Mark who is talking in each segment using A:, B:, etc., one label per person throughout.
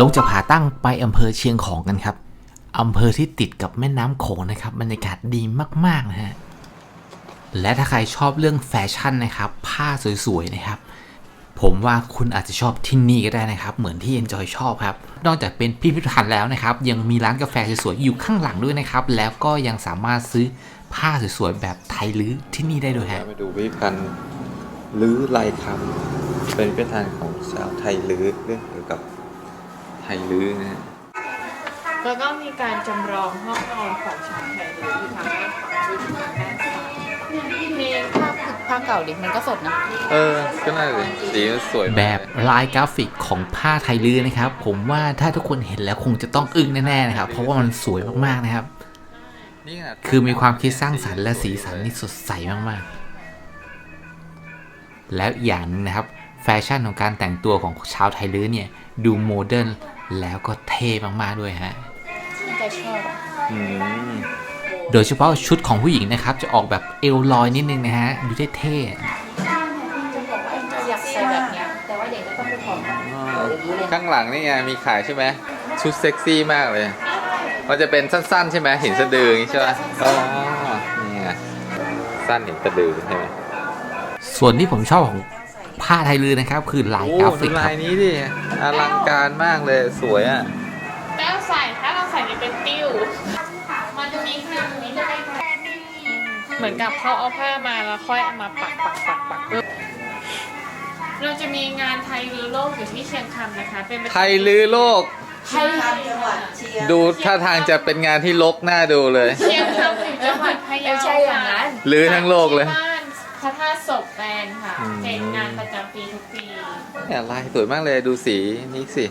A: ลงจากผาตั้งไปอำเภอเชียงของกันครับอำเภอที่ติดกับแม่น้ำโขงนะครับบรรยากาศดีมากๆนะฮะและถ้าใครชอบเรื่องแฟชั่นนะครับ ผ้าสวยๆนะครับ ผมว่าคุณอาจจะชอบที่นี่ก็ได้นะครับ เหมือนที่ Enjoy ชอบครับ นอกจากเป็นพิพิธภัณฑ์แล้วนะครับ ยังมีร้านกาแฟสวยๆอยู่ข้างหลังด้วยนะครับ แล้วก็ยังสามารถซื้อผ้าสวยๆแบบไทยลื้อที่นี่ได้ด้วยฮะ
B: ไปดูพิพิธภัณฑ์ลื้อลายคำเป็นพิพิธภัณฑ์ของชาวไทยลื้อเรื่องเกี่ยวกับ ไทยลื้อนะฮะ
C: แล้วก็มีการจำลองห้องนอนของชาวไทยเลยที่ทางด้านขวามือทางด้านซ้ายเพลงภาพภาพเก่าดิมันก็สดนะ
B: เออ ก็น่าเลยสีมันสวยมาก
A: แบบลายกราฟิกของผ้าไทยลื้อนะครับ ผมว่าถ้าทุกคนเห็นแล้วคงจะต้องอึ้งแน่ๆนะครับ เพราะว่ามันสวยมากๆนะครับ
B: นี่ขนาด
A: คือมีความคิดสร้างสรรค์และสีสันที่สดใสมากๆ แล้วอีกอย่างหนึงนะครับ แฟชั่นของการแต่งตัวของชาวไทยลื้อเนี่ย ดูโมเดิร์น แล้วก็เท่มากๆด้วยฮะ
C: ใจชอบอะ
B: อืม
A: โดยเฉพาะชุดของผู้หญิงนะครับ จะออกแบบเอวลอยนิดนึงนะฮะ ดูเท่ๆ
C: อยากใส่แบบเนี้ยแต่ว่าเด็กก็ต้องไปขอ
B: ข้างหลังนี่ไงมีขายใช่ไหมชุดเซ็กซี่มากเลย มันจะเป็นสั้นๆ ใช่ไหมเห็นสะดืออย่างนี้ใช่ไหมอ๋อนี่ไงสั้นเห็นสะดือใช่ไหม
A: ส่วนที่ผมชอบของ ผ้าไทยลื้อนะครับ คือลาย
B: โอ้
A: กรา
B: ดู
A: ฟิกค
B: ลา
A: รับ
B: ยนี้ดิ อลังการมากเลยสวยอะ
C: แต้วใส่ถ้าเราใส่นี่เป็นติ้ว มันจะมีข้างนี้จะได้เหมือนกับเขาเอาผ้ามาแล้วค่อยเอามาปักปักปักปักปึ๊บเราจะมีงานไทยรือโลกอยู่ที่เชียงคำนะคะ เป็นประจำ
B: ไทยลื้อโลก
C: ไทยจังหวัด
B: ดูท่าทางจะเป็นงานที่ลกหน้าดูเลย
C: เชียงคำอยู่จังหวัดพะเยา
D: ไม่ใช่อย่างนั้น
B: ลื้อทั้งโลกเลย
C: ที่บ้าน พระธาตุศพแดงค่ะ
B: อืม
C: เป็นงานประจำปีทุกปี
B: เนี่ยลายสวยมากเลยดูสีนี่สิ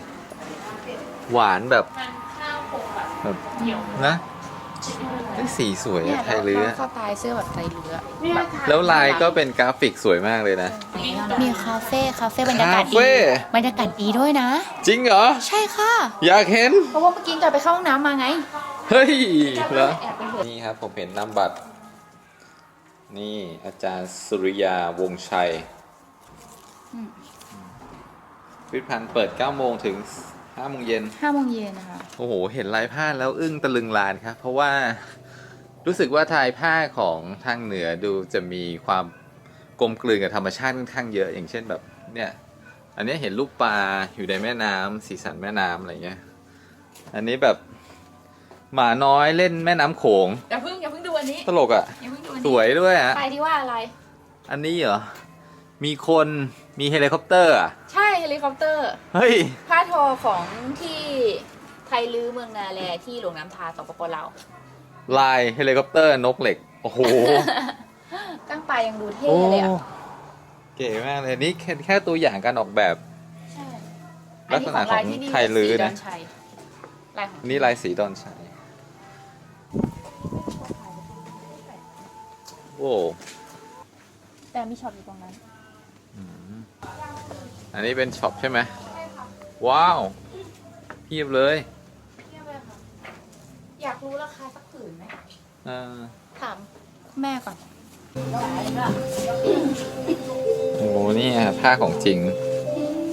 B: หวานแบบ
C: มันข้าวคงแบบ
B: แบบ
C: เหี่ยว
B: นะไอ้สีสวย
D: เนี่ย
B: อะไทยลื้อ
D: แล้วสไตล์เสื้อแบบไทยเรือ
C: เนี่ยค่ะ
B: แล้วลายก็เป็นกราฟิกสวยมากเลยนะ
D: มีคาเฟ่คาเฟ่บรรยากาศ
B: คา
D: ดี
B: เฟ่
D: บรรยากาศดีด้วยนะ
B: จริงเหรอ
D: ใช่ค่ะ
B: อยากเห็น
D: เพราะว่าเมื่อกี้จะไปเข้าห้องน้ำมาไง
B: เฮ้ยเหรอ
D: แอบไปเห็น
B: นี่ครับผมเห็นนามบัตร นี่อาจารย์สุริยาวงศ์ชัยพิพิธภัณฑ์เปิด 9 โมงถึง 5 โมงเย็น
D: ห้าโมงเย็นนะคะ
B: โอ้โห เห็นลายผ้าแล้วอึ้งตะลึงลานครับ เพราะว่ารู้สึกว่าทายผ้าของทางเหนือดูจะมีความกลมกลืนกับธรรมชาติค่อนข้างเยอะ อย่างเช่นแบบเนี่ย อันนี้เห็นรูปปลาอยู่ในแม่น้ำสีสันแม่น้ำอะไรเงี้ย อันนี้แบบหมาน้อยเล่นแม่น้ำโขง
D: อย่าเพิ่งอย่าเพิ่งดูอันนี้
B: ตลกอะ่ะ
D: อย่าเพิ่งดูอัน
B: ส
D: นี้
B: วยด้วยอะ่ะ
D: ไปที่ว่าอะไร
B: อันนี้เหรอ มีคนมีเฮลิคอปเตอร์อะ
D: ใช่เฮลิคอปเตอร์
B: เฮ้ย
D: ผ้าทอของที่ไทยลือเมืองนาแลที่หลวงน้ำทาสปปลาว
B: ลายเฮลิคอปเตอร์นกเหล็ก โอ้โห
D: ตั้งไปยังดูเท่
B: โอ้
D: เลยอะ
B: เก๋มากเลยนี่แค่แค่ตัวอย่างการออกแบบ
D: ใช่
B: ลักษณะของ
D: นนี้
B: ไทยลื้อนะ
D: สีดชัยลายของ
B: นี่ลายสีดอนชัย อ้
D: แต่มีช็อตอยู่ตรงนั้น
B: อันนี้เป็นช็อปใช่ไหมว้าวเพียบเลย
D: อยากรู้ราคาสักผืนไหม
B: อ่า
D: ถามแม่ก่อน
B: โอ้โหนี่อะผ้าของจริง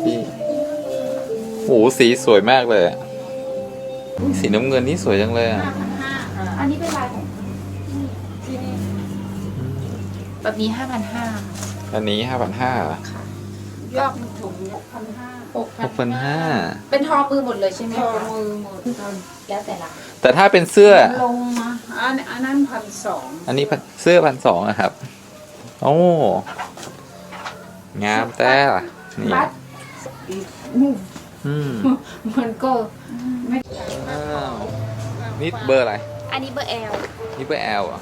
B: พี่โอ้โหสีสวยมากเลยอะสีน้ำเงินนี่สวยจังเลยอะ
D: อันนี้เป็นลาย แบบนี้ห้าพันห้า
B: อันนี้ห้าพันห้าย
D: อดถุงหกพันห้าหก
B: หกพันห้า
D: เป็นทอมือหมดเลยใช่ไหมทอมือหมดแล้วแต่ละ
B: แต่ถ้าเป็นเสื้อ
E: ลงมาอันอันนั้นพันสอง
B: อันนี้พันเสื้อพันสองอะครับ โอ้งามแต่ล่ะนี่
E: บัตรนุ่ม
B: อืม
E: มันก็ไม่
B: อ้าวนี่เบอร์อะไร
D: อันนี้เบอร์แอล
B: นี่เบอร์แอลอะ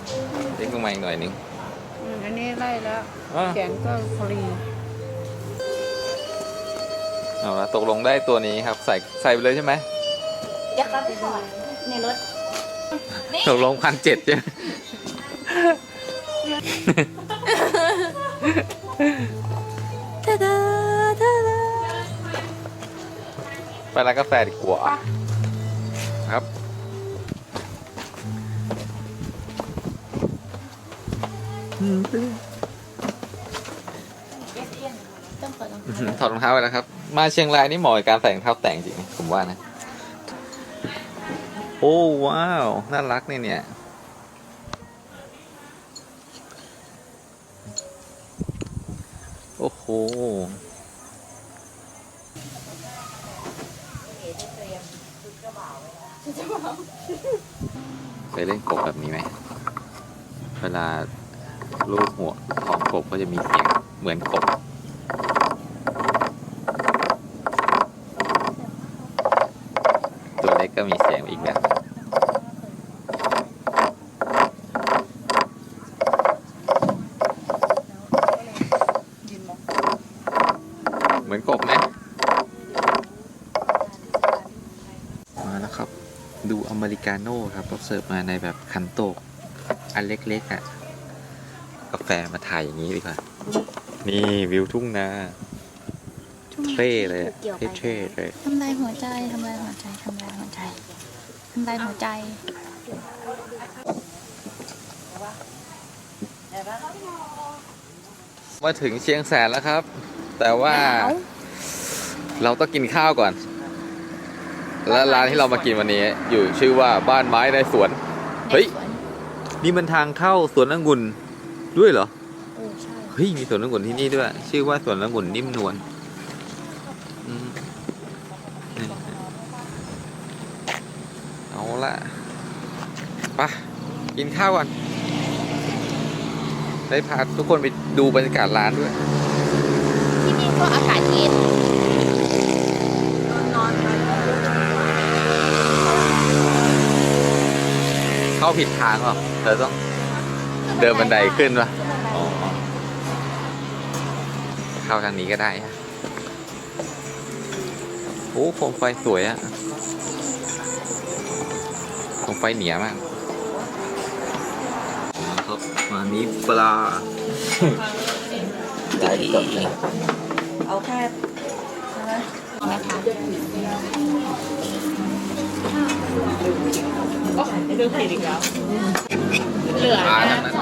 B: เล็กลงมาอีกหน่อยหนึง
E: อืมอันนี้ไล่แล้ว
B: อ้าว
E: แขนก็ฟรี
B: เอาละตกลงได้ตัวนี้ครับ ใส่ใส่ไปเลยใช่ไหม
D: เดี๋ยวครับไปก่อนในรถ นี่
B: ตกลงพันเจ็ดใช่ไหม
D: ทาดาทาดา
B: ไปร้านกาแฟดีกว่าครับ ถอดรองเท้าไปแล้วครับ มาเชียงรายนี่เหมาะกับการใส่รองเท้าแตะจริงๆผมว่านะ โอ้ว้าว น่ารักเนี่ยเนี่ยโอ้โหเคยเล่นกบแบบนี้ไหม เวลา ลูกหัวของกบก็จะมีเสียงเหมือนกบตัวเล็กก็มีเสียงอีกแบบเหมือนกบไหมมาแล้วครับ ดูอเมริกาโน่ครับเราเสิร์ฟมาในแบบคันโตกอันเล็กๆอะ กาแฟมาถ่ายอย่างนี้ดีกว่า นี่วิวทุ่งนาเท่เลยอะเท่ๆเลย
D: ทำลายหัวใจทำลายหัวใจทำลายหัวใจทำลายหัวใจ
B: มาถึงเชียงแสนแล้วครับ แต่ว่า
D: หนาว
B: เราต้องกินข้าวก่อน และร้านที่เรามากินวันนี้ อยู่ชื่อว่าบ้านไม้ในสวน เฮ้ย นี่มันทางเข้าสวนองุ่น ด้วยเหรอ
D: เออใช่
B: เฮ้ยมีสวนองุ่นที่นี่ด้วย ชื่อว่าสวนองุ่นนิ่มนวลอืมนี่เอาละไปะกินข้าวก่อนได้พาทุกคนไปดูบรรยากาศร้านด้วย
D: ที่นี่ก็อากาศเย็น
B: เข้าผิดทางเหรอเธอต้อง เดินบันไดขึ้นปะอ๋อเข้าทางนี้ก็ได้ฮะโอ้โคมไฟสวยอะโคมไฟเหนียมากครับมานี้ปลาไก่
E: เอาแค่
C: โอ้เรื่องผิดอีกแล้ว เหลือ
B: นะ